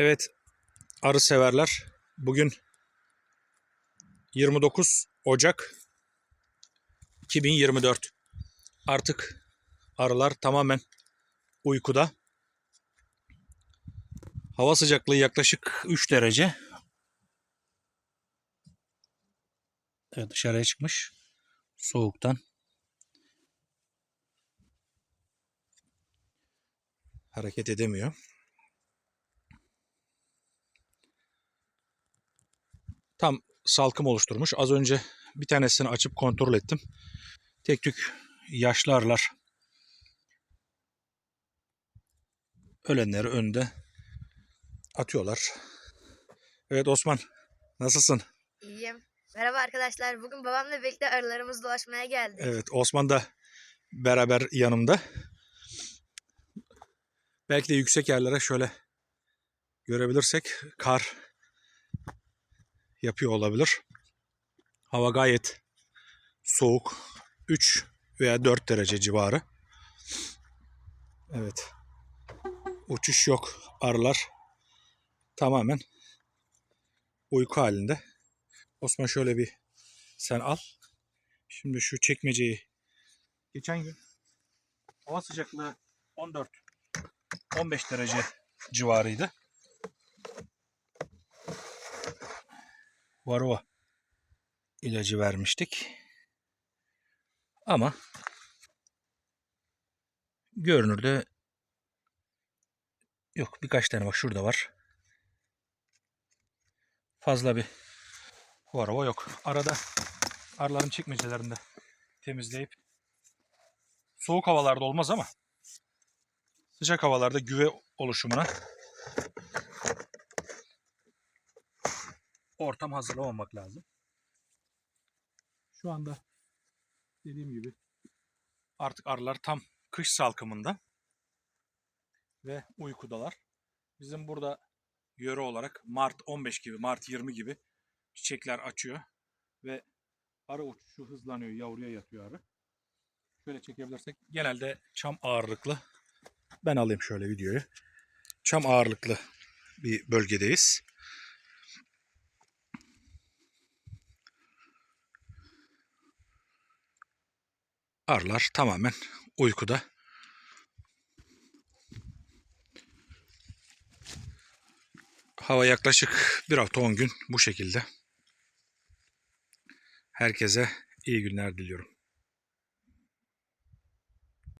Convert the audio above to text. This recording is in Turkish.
Evet, arı severler. Bugün 29 Ocak 2024. Artık arılar tamamen uykuda. Hava sıcaklığı yaklaşık 3 derece. Evet, dışarıya çıkmış. Soğuktan. Hareket edemiyor. Tam salkım oluşturmuş. Az önce bir tanesini açıp kontrol ettim. Tek tük yaşlı arılar. Ölenleri önde atıyorlar. Evet Osman nasılsın? İyiyim. Merhaba arkadaşlar. Bugün babamla birlikte arılarımızı dolaşmaya geldik. Evet Osman da beraber yanımda. Belki de yüksek yerlere şöyle görebilirsek kar yapıyor olabilir. Hava gayet soğuk. 3 veya 4 derece civarı. Evet. Uçuş yok. Arılar tamamen uyku halinde. Osman şöyle bir sen al. Şimdi şu çekmeceyi geçen gün hava sıcaklığı 14 15 derece civarıydı. Varroa ilacı vermiştik. Ama görünürde yok birkaç tane bak şurada var. Fazla bir varroa yok. Arada arıların çekmecelerinde temizleyip soğuk havalarda olmaz ama sıcak havalarda güve oluşumuna ortam hazırlamamak lazım. Şu anda dediğim gibi artık arılar tam kış salkımında ve uykudalar. Bizim burada yöre olarak Mart 15 gibi, Mart 20 gibi çiçekler açıyor ve arı uçuşu hızlanıyor, yavruya yatıyor arı. Şöyle çekebilirsek genelde çam ağırlıklı. Ben alayım şöyle videoyu. Çam ağırlıklı bir bölgedeyiz. Arılar tamamen uykuda. Hava yaklaşık bir hafta 10 gün bu şekilde. Herkese iyi günler diliyorum.